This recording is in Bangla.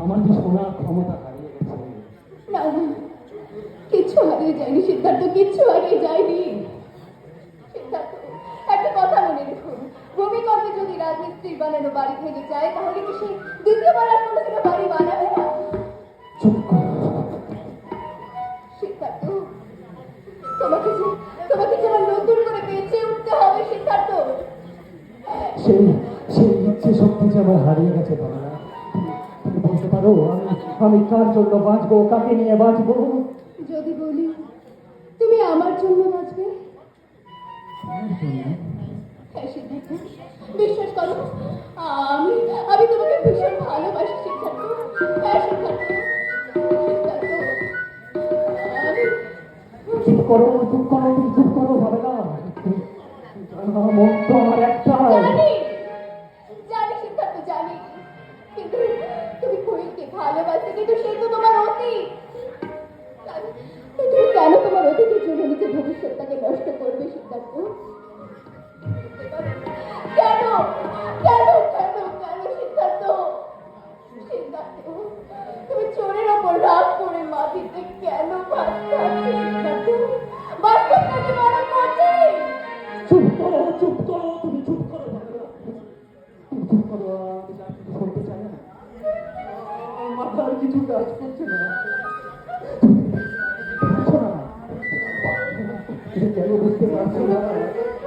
আমার যে শোনার ক্ষমতা হারিয়ে গেছে না না কিচ্ছু হারিয়ে যায়নি সিদ্ধার্থ কিচ্ছু হারিয়ে যায়নি। সিদ্ধার্থ একটা কথা মনে রেখুন ভূমিকম্পে যদি রাজমিস্ত্রির বানানো বাড়ি ভেঙে যায় তাহলে কি সে দ্বিতীয়বার আর কোনোদিনও বাড়ি বানাবে না? সিদ্ধার্থ তোমাকে সেই সেই ইচ্ছে শক্তি যে আমার হারিয়ে গেছে বাংলা তুমি বলতে পারো আমি আমি কার জন্য বাঁচবো কাকে নিয়ে বাঁচবো? যদি বলি তুমি আমার জন্য বাঁচবে? হ্যাঁ বিশ্বাস করো আমি আমি তোমাকে ভীষণ ভালোবাসি হ্যাঁ চুপ করো চুপ করো চুপ করো ভাবে না। মন তো আমার ভালোবাসতে কিন্তু সে তো তোমার তুমি কেন তোমার জন্য নিজের ভবিষ্যৎটাকে নষ্ট করবে সিদ্ধার্থ? কেন? কেন? কেন? কেন সিদ্ধার্থ? সিদ্ধার্থ, তুমি চোরের ওপর রাগ করে মাটিতে কেন মাথার কিছু কাজ করছে না। কেন বুঝতে পারছ না?